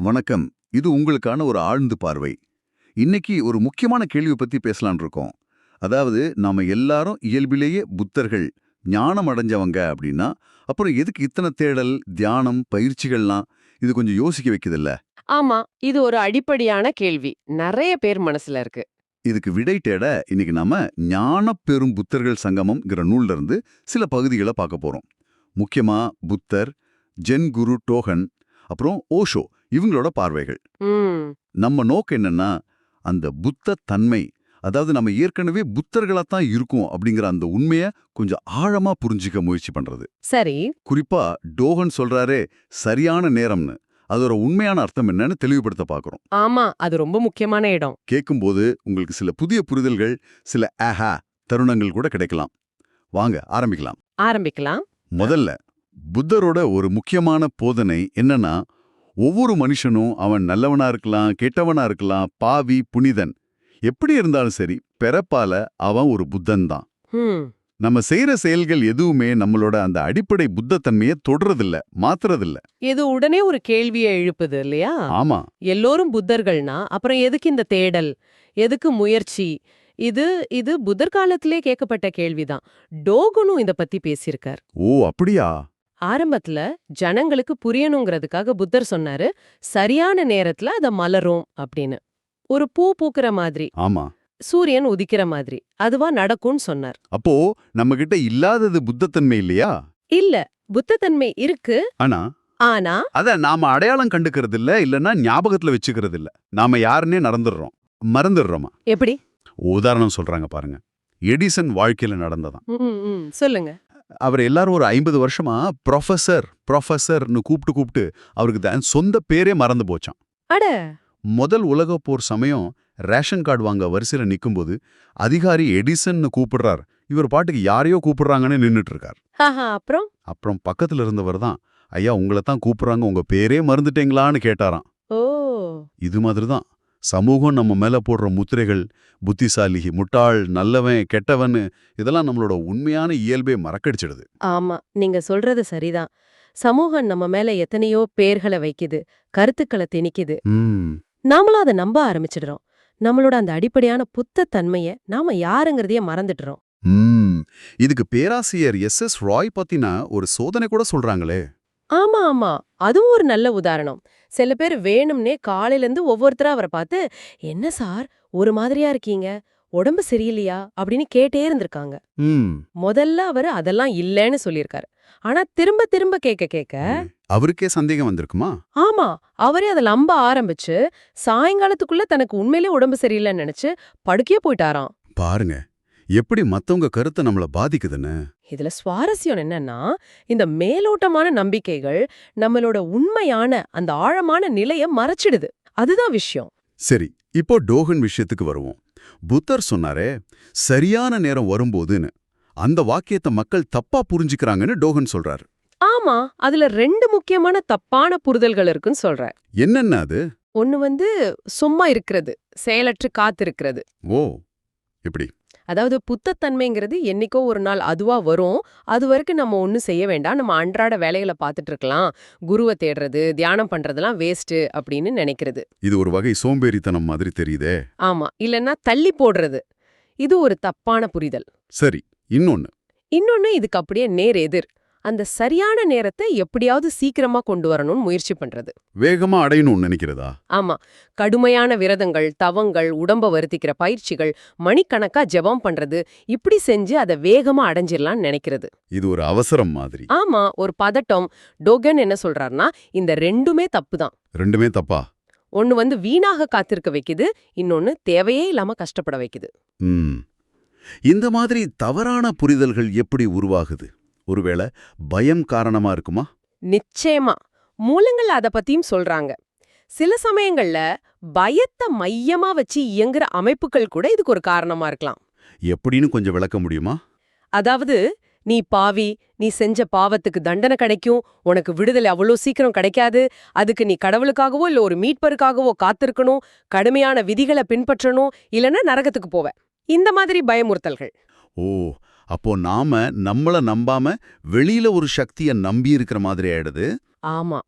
வணக்கம். இது உங்களுக்கான ஒரு ஆழ்ந்து பார்வை. இன்னைக்கு ஒரு முக்கியமான கேள்வி பத்தி பேசலாம்னு இருக்கோம். அதாவது நாம எல்லாரும் இயல்பிலேயே புத்தர்கள் ஞானம் அடைஞ்சவங்க அப்படின்னா அப்புறம் எதுக்கு இத்தனை தேடல் தியானம் பயிற்சிகள்லாம் இது கொஞ்சம் யோசிக்க வைக்குதுல்ல? ஆமா இது ஒரு அடிப்படையான கேள்வி. நிறைய பேர் மனசுல இருக்கு. இதுக்கு விடை தேட இன்னைக்கு நாம ஞான பெரும் புத்தர்கள் சங்கமம்ங்கிற நூல்ல இருந்து சில பகுதிகளை பார்க்க போறோம். முக்கியமா புத்தர் ஜென் குரு டோஹன் அப்புறம் ஓஷோ இவங்களோட பார்வைகள். நம்ம நோக்கம் என்னன்னா அந்த புத்த தன்மை அதாவது நம்ம ஏற்கனவே புத்தர்களா தான் இருக்கோம் அப்படிங்கிற அந்த உண்மைய கொஞ்சம் ஆழமா புரிஞ்சுக்க முயற்சி பண்றது. சரி. குறிப்பா டோகன் சொல்றாரே சரியான நேரம்னு. அதோட உண்மையான அர்த்தம் என்னன்னு தெளிவுபடுத்த பார்க்கறோம் ஆமா அது ரொம்ப முக்கியமான இடம். கேட்கும்போது உங்களுக்கு சில புதிய புரிதல்கள் சில ஆஹா தருணங்கள் கூட கிடைக்கலாம். வாங்க ஆரம்பிக்கலாம். ஆரம்பிக்கலாம். முதல்ல புத்தரோட ஒரு முக்கியமான போதனை என்னன்னா ஒவ்வொரு மனுஷனும் அவன் நல்லவனா இருக்கலாம் கெட்டவனா இருக்கலாம் பாவி புனிதன். எப்படி இருந்தாலும் சரி பிறப்பால அவன் ஒரு புத்தன் தான். நம்ம செய்யற செயல்கள் எதுவுமே நம்மளோட அந்த அடிப்படை புத்தத்தன்மையை தொடறதில்ல மாத்துறதில்ல. இது உடனே ஒரு கேள்வியை எழுப்புது இல்லையா? ஆமா. எல்லோரும் புத்தர்கள்னா அப்புறம் எதுக்கு இந்த தேடல்? எதுக்கு முயற்சி? இது இது புத்தர் காலத்திலே கேட்கப்பட்ட கேள்விதான். டோகுனும் இத பத்தி பேசியிருக்கார். ஓ அப்படியா? ஆரம்பத்துல ஜனங்களுக்கு புரியணுங்கிறதுக்காக புத்தர் சொன்னாரு சரியான நேரத்துல அத மலரும் அப்படின்னு. ஒரு பூ பூக்கிற மாதிரி ஆமா. சூரியன் உதிக்கிற மாதிரி அதுவா நடக்கும்னு சொன்னார். அப்போ நம்ம கிட்ட இல்லாதது புத்தத்தன்மை இல்லையா? இல்ல புத்தத்தன்மை இருக்கு. ஆனா? ஆனா? அத நாம அடையாளம் கண்டுக்கிறது இல்ல இல்லன்னா ஞாபகத்துல வச்சுக்கிறது இல்ல நாம யாருன்னே நடந்துடுறோம் மறந்துடுறோமா? எப்படி? உதாரணம் சொல்றாங்க பாருங்க. எடிசன் வாழ்க்கையில நடந்ததான். சொல்லுங்க. அவர் எல்லாரும் ஒரு ஐம்பது வருஷமா ப்ரொஃபசர் ப்ரொஃபசர்னு கூப்பிட்டு கூப்பிட்டு அவருக்கு தான் சொந்த பேரே மறந்து போச்சான் அட! முதல் உலகப் போர் சமயம் ரேஷன் கார்டு வாங்க வரிசையில நிக்கும்போது அதிகாரி எடிசன்னு கூப்பிடுறார். இவர் பாட்டுக்கு யாரையோ கூப்பிடுறாங்கன்னு நின்னுட்டு இருக்கார் அப்புறம்? அப்புறம் பக்கத்துல இருந்தவர் தான் ஐயா உங்களை தான் கூப்பிடுறாங்க உங்க பேரே மறந்துட்டீங்களான்னு கேட்டாராம். ஓ! இது மாதிரி தான் சமூகம் நம்ம மேல போடுற முத்திரைகள் புத்திசாலி முட்டாள் நல்லவன் கெட்டவன் இதெல்லாம் நம்மளோட உண்மையான இயல்பே மறக்கடிச்சிடுது. ஆமா நீங்க சொல்றது சரிதான். சமூகம் நம்ம மேல எத்தனையோ பேர்களை வைக்குது கருத்துக்களை திணிக்குது. நாமளும் அதை நம்ப ஆரம்பிச்சிடுறோம். நம்மளோட அந்த அடிப்படையான புத்த தன்மைய நாம யாருங்கிறதையே மறந்துடுறோம். இதுக்கு பேராசிரியர் எஸ் எஸ் ராய் பத்தினா ஒரு சோதனை கூட சொல்றாங்களே. ஆமா ஆமா. அதுவும் ஒரு நல்ல உதாரணம். சில பேர் வேணும்னே காலையில இருந்து ஒவ்வொருத்தரா அவரை பார்த்து என்ன சார் ஒரு மாதிரியா இருக்கீங்க? உடம்பு சரியில்லையா? அப்படின்னு கேட்டே இருந்திருக்காங்க. முதல்ல அவரு அதெல்லாம் இல்லைன்னு சொல்லியிருக்காரு. ஆனா திரும்ப திரும்ப கேட்க கேட்க அவருக்கே சந்தேகம் வந்திருக்குமா? ஆமா. அவரே அதை நம்ப ஆரம்பிச்சு சாயங்காலத்துக்குள்ள தனக்கு உண்மையிலே உடம்பு சரியில்லைன்னு நினைச்சு படுக்கையே போயிட்டாராம். பாருங்க. எப்படி மத்தவங்க கருத்தை நம்மள பாதிக்குதுன்னு? இதுல சுவாரஸ்யம் என்னன்னா இந்த மேலோட்டமான நம்பிக்கைகள் நம்மளோட உண்மையான அந்த ஆழமான நிலைய மறைச்சிடுது. அதுதான் விஷயம். சரி இப்போ டோகன் விஷயத்துக்கு வருவோம். புத்தர் சொன்னாரே சரியான நேரம் வரும்போதுன்னு அந்த வாக்கியத்தை மக்கள் தப்பா புரிஞ்சுக்கிறாங்கன்னு டோகன் சொல்றாரு. ஆமா அதுல ரெண்டு முக்கியமான தப்பான புரிதல்கள் இருக்குன்னு சொல்ற என்னென்ன அது? ஒன்னு வந்து சும்மா இருக்கிறது செயலற்று காத்திருக்கிறது. ஓ எப்படி அதாவது புத்தத்தன்மைங்கிறது என்னைக்கோ ஒரு நாள் அதுவா வரும். அது வரைக்கும் நம்ம ஒன்றும் செய்ய வேண்டாம். நம்ம அன்றாட வேலைகளை பார்த்துட்டு இருக்கலாம். குருவை தேடுறது தியானம் பண்றதெல்லாம் வேஸ்ட் அப்படின்னு நினைக்கிறது. இது ஒரு வகை சோம்பேறித்தனம் மாதிரி தெரியுதே. ஆமா. இல்லைன்னா தள்ளி போடுறது. இது ஒரு தப்பான புரிதல். சரி இன்னொன்னு. இன்னொன்னு இதுக்கு அப்படியே நேர் எதிர். அந்த சரியான நேரத்தை எப்படியாவது சீக்கிரமா கொண்டு வரணும்னு முயற்சி பண்றது. வேகமா அடையணும்னு நினைக்கிறதா? ஆமா. கடுமையான விரதங்கள் தவங்கள் உடம்ப வருத்திக்கிற பயிற்சிகள் மணிக்கணக்கா ஜெபம் பண்றது இப்படி செஞ்சு அதை வேகமா அடைஞ்சிடலாம்னு நினைக்கிறது. இது ஒரு அவசரம் மாதிரி. ஆமா ஒரு பதட்டம். டோகன் என்ன சொல்றாருன்னா இந்த ரெண்டுமே தப்புதான். ரெண்டுமே தப்பா? ஒன்னு வந்து வீணாக காத்திருக்க வைக்குது இன்னொன்னு தேவையே இல்லாம கஷ்டப்பட வைக்குது. இந்த மாதிரி தவறான புரிதல்கள் எப்படி உருவாகுது? ஒருவேளை பயம் காரணமா இருக்குமா? நிச்சயமா. மூலங்கள் அத பத்தியும் சொல்றாங்க. சில சமயங்கள்ல பயத்தை மையமா வச்சு இயங்குற அமைப்புகள் கூட இதுக்கு ஒரு காரணமா இருக்கலாம். எப்படின்னு கொஞ்சம் விளக்க முடியுமா? அதாவது நீ பாவி நீ செஞ்ச பாவத்துக்கு தண்டனை கிடைக்கும் உனக்கு விடுதலை அவ்வளோ சீக்கிரம் கிடைக்காது அதுக்கு நீ கடவுளுக்காகவோ இல்ல ஒரு மீட்பருக்காகவோ காத்திருக்கணும் கடுமையான விதிகளை பின்பற்றணும் இல்லைன்னா நரகத்துக்கு போவ. இந்த மாதிரி பயமுறுத்தல்கள். ஓ அப்போ நாம நம்மள நம்பாம வெளியில ஒரு சக்திய நம்பி இருக்கிற மாதிரி ஆயிடுது. ஆமா.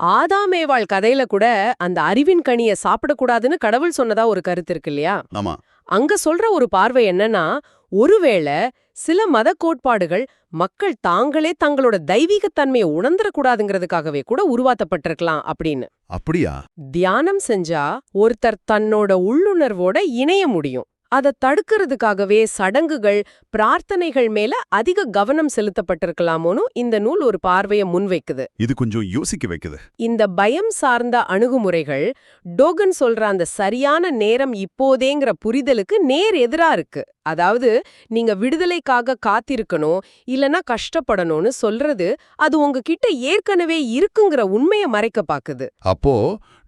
ஆதாமேவாள் கதையில கூட அந்த அறிவின் கனிய சாப்பிடக்கூடாதுன்னு கடவுள் சொன்னதா ஒரு கருத்து இருக்கு இல்லையா? ஆமா. அங்க சொல்ற ஒரு பார்வை என்னன்னா ஒருவேளை சில மத கோட்பாடுகள் மக்கள் தாங்களே தங்களோட தெய்வீகத்தன்மையை உணர்ந்துடக்கூடாதுங்கிறதுக்காகவே கூட உருவாக்கப்பட்டிருக்கலாம் அப்படின்னு. அப்படியா? தியானம் செஞ்சா ஒருத்தர் தன்னோட உள்ளுணர்வோட இணைய முடியும். அதை தடுக்கிறதுக்காகவே சடங்குகள் பிரார்த்தனைகள் மேல அதிக கவனம் செலுத்தப்பட்டிருக்கலாமோன்னு இந்த நூல் ஒரு பார்வையை முன்வைக்குது. இது கொஞ்சம் யோசிக்க வைக்குது. இந்த பயம் சார்ந்த அணுகுமுறைகள் டோகன் சொல்ற அந்த சரியான நேரம் இப்போதேங்கிற புரிதலுக்கு நேர் எதிரா இருக்கு. அதாவது நீங்க விடுதலைக்காக காத்திருக்கணும் இல்லனா கஷ்டப்படணும்னு சொல்றது அது உங்ககிட்ட ஏற்கனவே இருக்குங்கிற உண்மையை மறைக்க பாக்குது. அப்போ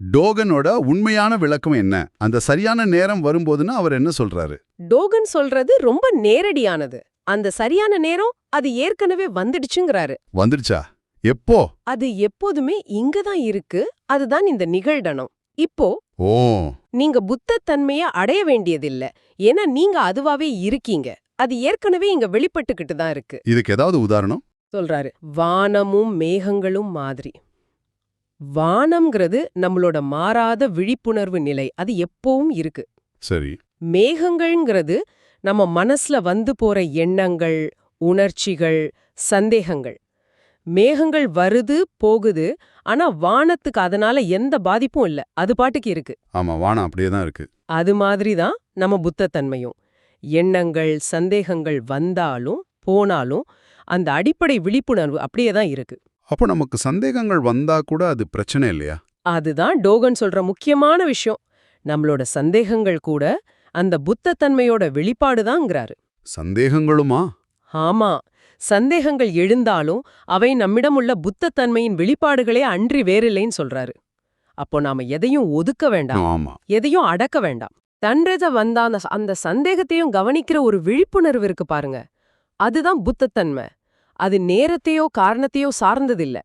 டோகனோட உண்மையான விளக்கம் என்ன? அந்த சரியான நேரம் வரும்போதுன்னு அவர் என்ன சொல்றாரு? டோகன் சொல்றது ரொம்ப நேரடியானது. அந்த சரியான நேரம் அது ஏற்கனவே வந்துடுச்சுங்கிறாரு. வந்துடுச்சா? எப்போ? அது எப்போதுமே இங்கதான் இருக்கு. அதுதான் இந்த நிகழ்டனம் இப்போ ஓ. நீங்க புத்தத்தன்மைய அடைய வேண்டியதில்ல. ஏன்னா நீங்க அதுவாவே இருக்கீங்க. அது ஏற்கனவே இங்க வெளிப்பட்டுக்கிட்டு தான் இருக்கு. இதுக்கு ஏதாவது உதாரணம்? சொல்றாரு. வானமும் மேகங்களும் மாதிரி. வானம்ங்கிறது நம்மளோட மாறாத விழிப்புணர்வு நிலை. அது எப்பவும் இருக்கு. சரி. மேகங்கள்ங்கிறது நம்ம மனசுல வந்து போற எண்ணங்கள் உணர்ச்சிகள் சந்தேகங்கள். மேகங்கள் வருது போகுது ஆனா வானத்துக்கு அதனால எந்த பாதிப்பும் இல்ல. அது பாட்டுக்கு இருக்கு. ஆமா வானம் அப்படியே தான் இருக்கு. அது மாதிரி தான் நம்ம புத்தத்தன்மையும். எண்ணங்கள் சந்தேகங்கள் வந்தாலும் போனாலும் அந்த அடிப்படை விழிப்புணர்வு அப்படியே தான் இருக்கு. அப்போ நமக்கு சந்தேகங்கள் வந்தா கூட அது பிரச்சனை இல்லையா? அதுதான் டோகன் சொல்ற முக்கியமான விஷயம். நம்மளோட சந்தேகங்கள் கூட அந்த புத்தத்தன்மையோட வெளிப்பாடுதாங்கிறாரு சந்தேகங்களுமா? ஆமா. சந்தேகங்கள் எழுந்தாலும் அவை நம்மிடமுள்ள புத்தத்தன்மையின் வெளிப்பாடுகளே அன்றி வேறில்லைன்னு சொல்றாரு. அப்போ நாம எதையும் ஒதுக்க வேண்டாம். எதையும் அடக்க வேண்டாம். தன்றத வந்த அந்த அந்த சந்தேகத்தையும் கவனிக்கிற ஒரு விழிப்புணர்வு இருக்கு பாருங்க. அதுதான் புத்தத்தன்மை. அது நேரத்தையோ காரணத்தையோ சார்ந்ததில்ல.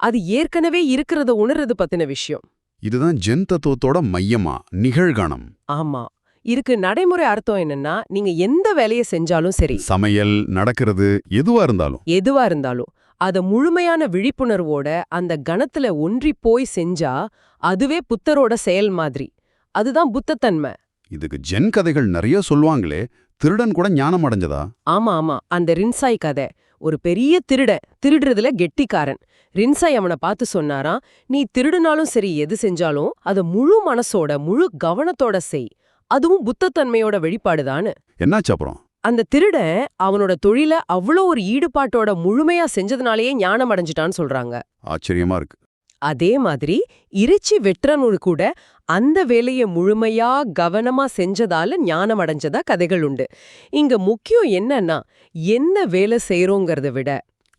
அது ஏற்கனவே இருக்கிறத உணர்றது பத்தின விஷயம். இதுதான் ஜென் தத்துவத்தோட மையமா? நிகழ்காணம். ஆமா. இதுக்கு நடைமுறை அர்த்தம் என்னன்னா நீங்க எந்த வேலையை செஞ்சாலும் சரி. சமையல் நடக்கிறது எதுவா இருந்தாலும். எதுவா இருந்தாலும். அத முழுமையான விழிப்புணர்வோட அந்த கணத்துல ஒன்றி போய் செஞ்சா அதுவே புத்தரோட செயல் மாதிரி. அதுதான் புத்தத்தன்மை. இதுக்கு ஜென் கதைகள் நிறைய சொல்லுவாங்களே திருடன் கூட ஞானம் அடைஞ்சதா? ஆமா ஆமா. அந்த ரின்சாய் கதை. ஒரு பெரிய திருட திருடுறதுல கெட்டிக்காரன். ரின்சாய் அவனை பார்த்து சொன்னாராம் நீ திருடுனாலும் சரி எது செஞ்சாலும் அத முழு மனசோட முழு கவனத்தோட செய். அதுவும் புத்தத்தன்மையோட வெளிப்பாடுதான்னு. என்னாச்சு அப்புறம்? அந்த திருடன் அவனோட தொழில அவ்வளோ ஒரு ஈடுபாட்டோட முழுமையா செஞ்சதுனாலேயே ஞானம் அடைஞ்சிட்டான்னு சொல்றாங்க. ஆச்சரியமா இருக்கு. அதே மாதிரி இறைச்சி வெட்டுறனு கூட அந்த வேலைய முழுமையா கவனமா செஞ்சதால ஞானம் அடைஞ்சதா கதைகள் உண்டு. இங்க முக்கியம் என்னன்னா என்ன வேலை செய்யறோங்கிறத விட.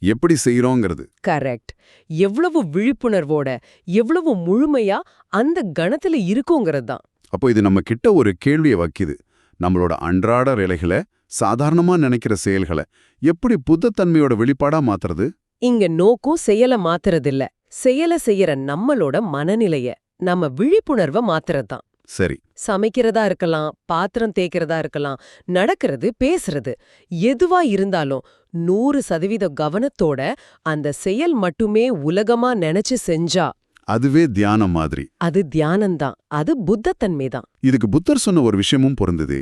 எப்படி செய்யறோங்கிறது கரெக்ட். எவ்வளவு விழிப்புணர்வோட எவ்வளவு முழுமையா அந்த கணத்துல இருக்கோங்கிறது தான். அப்போ இது நம்ம கிட்ட ஒரு கேள்வியை வைக்குது. நம்மளோட அன்றாட வேலைகளை சாதாரணமா நினைக்கிற செயல்களை எப்படி புத்தத்தன்மையோட வெளிப்பாடா மாத்துறது? இங்க நோக்கம் செயல மாத்துறதில்ல. செயல செய்யற நம்மளோட மனநிலைய நம்ம விழிப்புணர்வை மாத்துறதுதான். சரி. சமைக்கிறதா இருக்கலாம் பாத்திரம் தேய்க்கிறதா இருக்கலாம் நடக்கிறது பேசுறது. எதுவா இருந்தாலும் நூறு சதவீத கவனத்தோட அந்த செயல் மட்டுமே உலகமா நினைச்சு செஞ்சா அதுவே தியானம் மாதிரி. அது தியானம்தான் அது புத்தத்தன்மைதான். இதுக்கு புத்தர் சொன்ன ஒரு விஷயமும் பொருந்தது.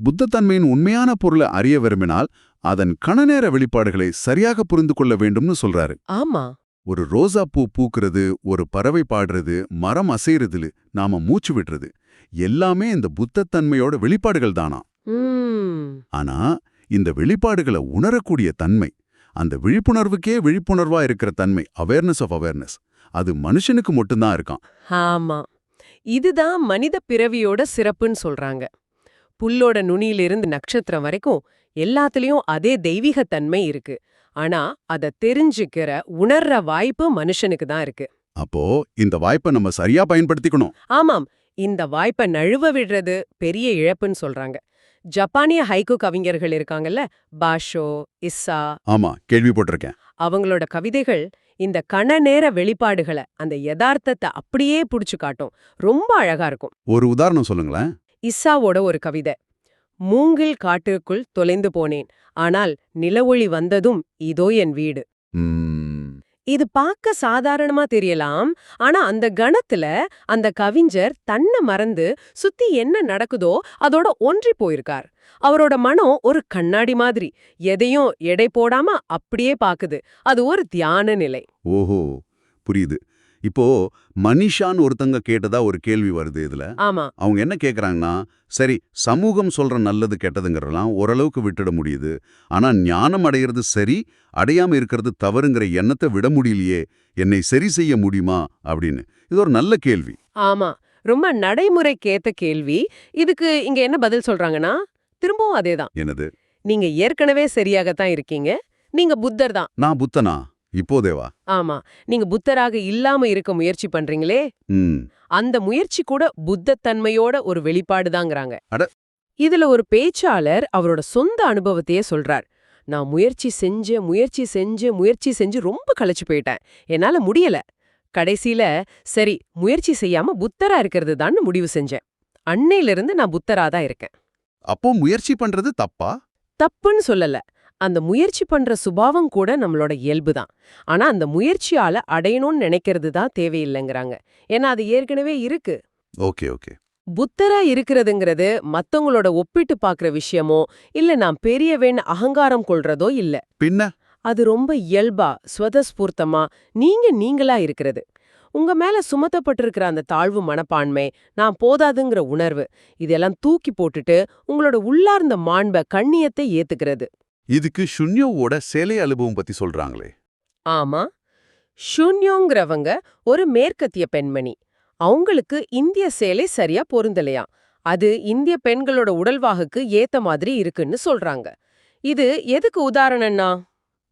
புத்தத்தன்மையின் உண்மையான பொருளை அறிய விரும்பினால் அதன் கணநேர வெளிப்பாடுகளை சரியாக புரிந்து கொள்ள வேண்டும்னு சொல்றாரு. ஆமா. ஒரு ரோசா பூ பூக்கிறது ஒரு பறவை பாடுறது மரம் அசைறதுல நாம மூச்சு விடுறது எல்லாமே இந்த புத்தத்தன்மையோட வெளிப்பாடுகள் தானா? ஆனா இந்த வெளிப்பாடுகளை உணரக்கூடிய தன்மை அந்த விழிப்புணர்வுக்கே விழிப்புணர்வா இருக்கிற தன்மை அவேர்னஸ் ஆஃப் அவேர்னஸ் அது மனுஷனுக்கு மட்டும்தான் இருக்கான். ஆமா. இதுதான் மனித பிறவியோட சிறப்புன்னு சொல்றாங்க. புல்லோட நுனியிலிருந்து நட்சத்திரம் வரைக்கும் எல்லாத்துலயும் அதே தெய்வீகத்தன்மை இருக்கு. ஆனா அத தெரிஞ்சுக்கிற உணர்ற வாய்ப்பு மனுஷனுக்கு தான் இருக்கு. அப்போ இந்த வாய்ப்பை நம்ம சரியா பயன்படுத்திக்கணும். ஆமாம். இந்த வாய்ப்பை நழுவ விடுறது பெரிய இழப்புன்னு சொல்றாங்க. ஜப்பானிய ஹைக்கு கவிஞர்கள் இருக்காங்கல்ல பாஷோ இஸ்ஸா ஆமா கேள்விப்பட்டிருக்கேன். அவங்களோட கவிதைகள் இந்த கணநேர வெளிப்பாடுகளை அந்த யதார்த்தத்தை அப்படியே புடிச்சு காட்டும். ரொம்ப அழகா இருக்கும். ஒரு உதாரணம் சொல்லுங்களேன். இஸ்ஸாவோட ஒரு கவிதை. மூங்கில் காட்டிற்குள் தொலைந்து போனேன். ஆனால் நிலவொளி வந்ததும் இதோ என் வீடு. ம், இது பார்க்க சாதாரணமா தெரியலாம் ஆனா அந்த கணத்துல அந்த கவிஞர் தன்னை மறந்து சுத்தி என்ன நடக்குதோ அதோட ஒன்றி போயிருக்கார். அவரோட மனம் ஒரு கண்ணாடி மாதிரி எதையும் எடை போடாம அப்படியே பாக்குது. அது ஒரு தியான நிலை. ஓஹோ புரியுது. இப்போ மனிஷான்னு ஒருத்தங்க கேட்டதா ஒரு கேள்வி வருது இதுல. ஆமா. அவங்க என்ன கேக்குறாங்கன்னா சரி சமூகம் சொல்ற நல்லது கெட்டதுங்கிறதெல்லாம் ஓரளவுக்கு விட்டுட முடியுது. ஆனா ஞானம் அடையிறது சரி அடையாம இருக்கிறது தவறுங்கிற எண்ணத்தை விட முடியலையே என்னை சரி செய்ய முடியுமா? அப்படின்னு. இது ஒரு நல்ல கேள்வி. ஆமா. ரொம்ப நடைமுறைக்கேத்த கேள்வி. இதுக்கு இங்க என்ன பதில் சொல்றாங்கன்னா திரும்பவும் அதேதான். என்னது? நீங்க ஏற்கனவே சரியாகத்தான் இருக்கீங்க. நீங்க புத்தர் தான். நான் புத்தனா? இப்போதேவா ஆமா நீங்க புத்தராக இல்லாம இருக்க முயற்சி பண்றீங்களே? அந்த முயற்சி கூட புத்தத்தன்மையோட ஒரு வெளிப்பாடுதாங்கறாங்க. இதுல ஒரு பேச்சாளர் அவரோட சொந்த அனுபவத்தையே சொல்றார். நான் முயற்சி செஞ்சு முயற்சி செஞ்சு முயற்சி செஞ்சு ரொம்ப களைச்சு போயிட்டேன். என்னால முடியல. கடைசியில சரி முயற்சி செய்யாம புத்தரா இருக்கிறது தான் முடிவு செஞ்சேன். அன்னையிலிருந்து நான் புத்தரா தான் இருக்கேன். அப்போ முயற்சி பண்றது தப்பா? தப்புன்னு சொல்லல. அந்த முயற்சி பண்ற சுபாவம் கூட நம்மளோட இயல்பு தான் ஆனா அந்த முயற்சியால அடையணும்னு நினைக்கிறது தான் தேவையில்லைங்கிறாங்க. ஏன்னா அது ஏற்கனவே இருக்கு. Okay okay. புத்தரா இருக்கிறதுங்கிறது மத்தவங்களோட ஒப்பிட்டு பார்க்கற விஷயமோ இல்ல நான் பெரியவேன்னு அகங்காரம் கொள்றதோ இல்ல. பின்ன? அது ரொம்ப இயல்பா ஸ்வதஸ்பூர்த்தமா நீங்க நீங்களா இருக்கிறது. உங்க மேல சுமத்தப்பட்டிருக்கிற அந்த தாழ்வு மனப்பான்மை நான் போதாதுங்கிற உணர்வு இதெல்லாம் தூக்கி போட்டுட்டு உங்களோட உள்ளார்ந்த மாண்ப கண்ணியத்தை ஏத்துக்கிறது. இதுக்கு ஷுன்யோவோட சேலை அனுபவம் பத்தி சொல்றாங்களே. ஆமா. ஷூன்யோங்கிறவங்க ஒரு மேற்கத்திய பெண்மணி. அவங்களுக்கு இந்திய சேலை சரியா பொருந்தலையாம் அது இந்திய பெண்களோட உடல்வாகுக்கு ஏத்த மாதிரி இருக்குன்னு சொல்றாங்க. இது எதுக்கு உதாரணம்னா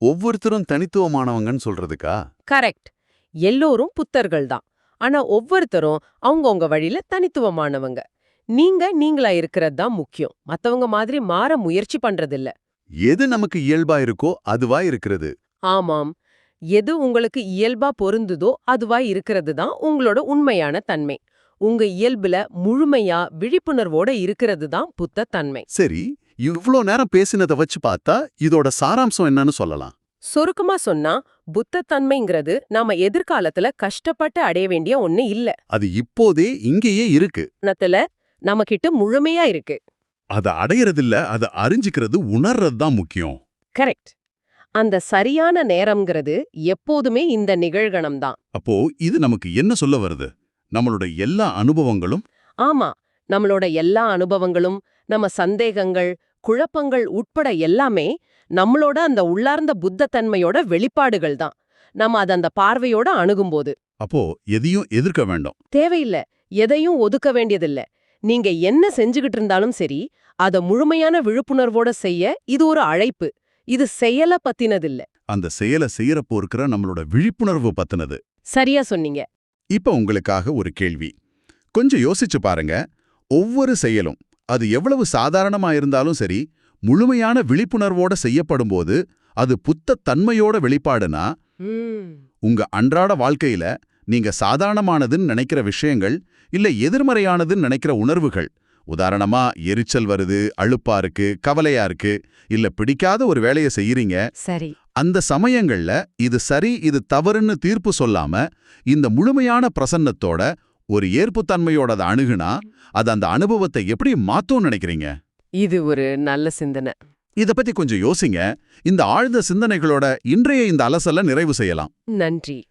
ஒவ்வொருத்தரும் தனித்துவமானவங்கன்னு சொல்றதுக்கா? கரெக்ட். எல்லோரும் புத்தர்கள் தான். ஆனா ஒவ்வொருத்தரும் அவங்கவங்க வழியில தனித்துவமானவங்க. நீங்க நீங்களா இருக்கிறது தான் முக்கியம். மத்தவங்க மாதிரி மாற முயற்சி பண்றதில்ல. எது நமக்கு இயல்பா இருக்கோ அதுவா இருக்கிறது. ஆமாம். எது உங்களுக்கு இயல்பா பொருந்துதோ அதுவா இருக்கிறது தான் உங்களோட உண்மையான தன்மை. உங்க இயல்புல முழுமையா விழிப்புணர்வோட இருக்கிறது தான் புத்த தன்மை சரி இவ்ளோ நேரம் பேசினதை வச்சு பார்த்தா இதோட சாராம்சம் என்னன்னு சொல்லலாம். சுருக்கமா சொன்னா புத்த தன்மைங்கிறது நாம எதிர்காலத்துல கஷ்டப்பட்டு அடைய வேண்டிய ஒண்ணு இல்ல. அது இப்போதே இங்கேயே இருக்கு. நம்ம கிட்ட முழுமையா இருக்கு. அதை அடையறதில்ல அதை அறிஞ்சிக்கிறது உணர்றது தான் முக்கியம். கரெக்ட் அந்த சரியான நேரம்ங்கிறது எப்போதுமே இந்த நிகழ்கணம் தான் அப்போ இது நமக்கு என்ன சொல்ல வருது? நம்மளோட எல்லா அனுபவங்களும்? ஆமா நம்மளோட எல்லா அனுபவங்களும் நம்ம சந்தேகங்கள் குழப்பங்கள் உட்பட எல்லாமே நம்மளோட அந்த உள்ளார்ந்த புத்த தன்மையோட வெளிப்பாடுகள் தான் நம்ம அத அந்த பார்வையோட அணுகும்போது. அப்போ எதையும் எதிர்க்க வேண்டாம். தேவையில்ல. எதையும் ஒதுக்க வேண்டியதில்ல. நீங்க என்ன செஞ்சுகிட்டு இருந்தாலும் சரி அத முழுமையான விழிப்புணர்வோட செய்ய இது ஒரு அழைப்பு. இது செயல பத்தினதில்ல. அந்த செயலை செய்யறப்போ இருக்கிற நம்மளோட விழிப்புணர்வு பத்தினது. சரியா சொன்னீங்க. இப்ப உங்களுக்காக ஒரு கேள்வி. கொஞ்சம் யோசிச்சு பாருங்க. ஒவ்வொரு செயலும் அது எவ்வளவு சாதாரணமா இருந்தாலும் சரி முழுமையான விழிப்புணர்வோட செய்யப்படும்போது அது புத்த தன்மையோட வெளிப்பாடுனா உங்க அன்றாட வாழ்க்கையில நீங்க சாதாரணமானதுன்னு நினைக்கிற விஷயங்கள் இல்ல எதிர்மறையானதுன்னு நினைக்கிற உணர்வுகள். உதாரணமா எரிச்சல் வருது அழுப்பா இருக்கு கவலையா இருக்கு இல்ல பிடிக்காத ஒரு வேலையை செய்யறீங்க. சரி. அந்த சமயங்கள்ல இது சரி இது தவறுன்னு தீர்ப்பு சொல்லாம இந்த முழுமையான பிரசன்னத்தோட ஒரு ஏற்புத்தன்மையோட அதை அணுகுனா அது அந்த அனுபவத்தை எப்படி மாத்தும்னு நினைக்கிறீங்க? இது ஒரு நல்ல சிந்தனை. இத பத்தி கொஞ்சம் யோசிங்க. இந்த ஆழ்ந்த சிந்தனைகளோட இன்றைய இந்த அலசல நிறைவு செய்யலாம். நன்றி.